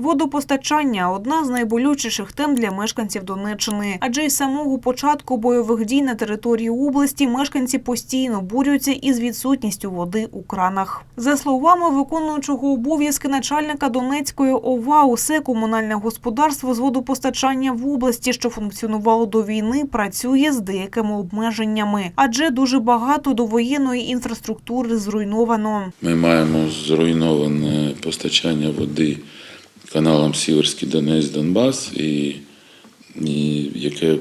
Водопостачання одна з найболючіших тем для мешканців Донеччини, адже із самого початку бойових дій на території області мешканці постійно борються із відсутністю води у кранах. За словами виконуючого обов'язки начальника Донецької ОВА, усе комунальне господарство з водопостачання в області, що функціонувало до війни, працює з деякими обмеженнями, адже дуже багато довоєнної інфраструктури зруйновано. Ми маємо зруйноване постачання води каналам Сіверський Донець Донбас, і, і яке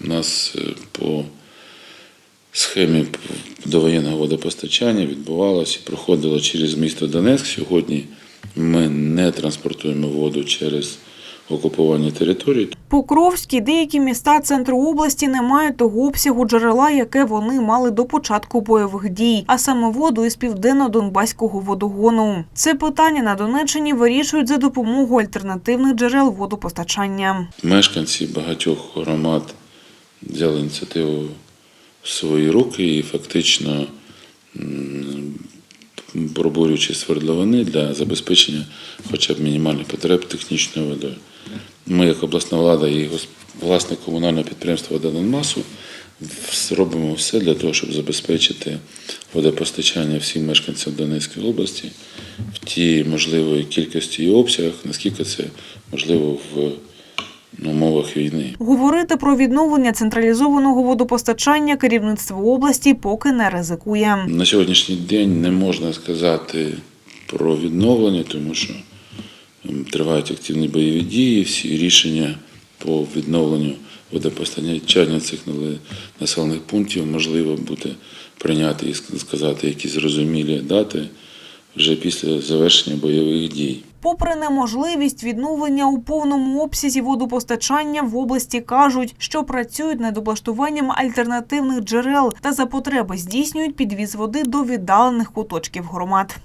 нас е, по схемі довоєнного водопостачання відбувалося і проходило через місто Донецьк. Сьогодні ми не транспортуємо воду через окуповані території, Покровськ і деякі міста центру області не мають того обсягу джерела, яке вони мали до початку бойових дій, а саме воду із південно-донбаського водогону. Це питання на Донеччині вирішують за допомогою альтернативних джерел водопостачання. Мешканці багатьох громад взяли ініціативу в свої руки і фактично пробурюючи свердловини для забезпечення хоча б мінімальних потреб технічною водою. Ми, як обласна влада і власне комунальне підприємство «Вода Донбасу» вс- робимо все для того, щоб забезпечити водопостачання всім мешканцям Донецької області в тій можливої кількості і обсягах, наскільки це можливо в ну, умовах війни. Говорити про відновлення централізованого водопостачання керівництво області поки не ризикує. На сьогоднішній день не можна сказати про відновлення, тому що тривають активні бойові дії, всі рішення по відновленню водопостачання цих населених пунктів можливо буде прийняти і сказати якісь зрозумілі дати вже після завершення бойових дій. Попри неможливість відновлення у повному обсязі водопостачання в області кажуть, що працюють над облаштуванням альтернативних джерел та за потреби здійснюють підвіз води до віддалених куточків громад.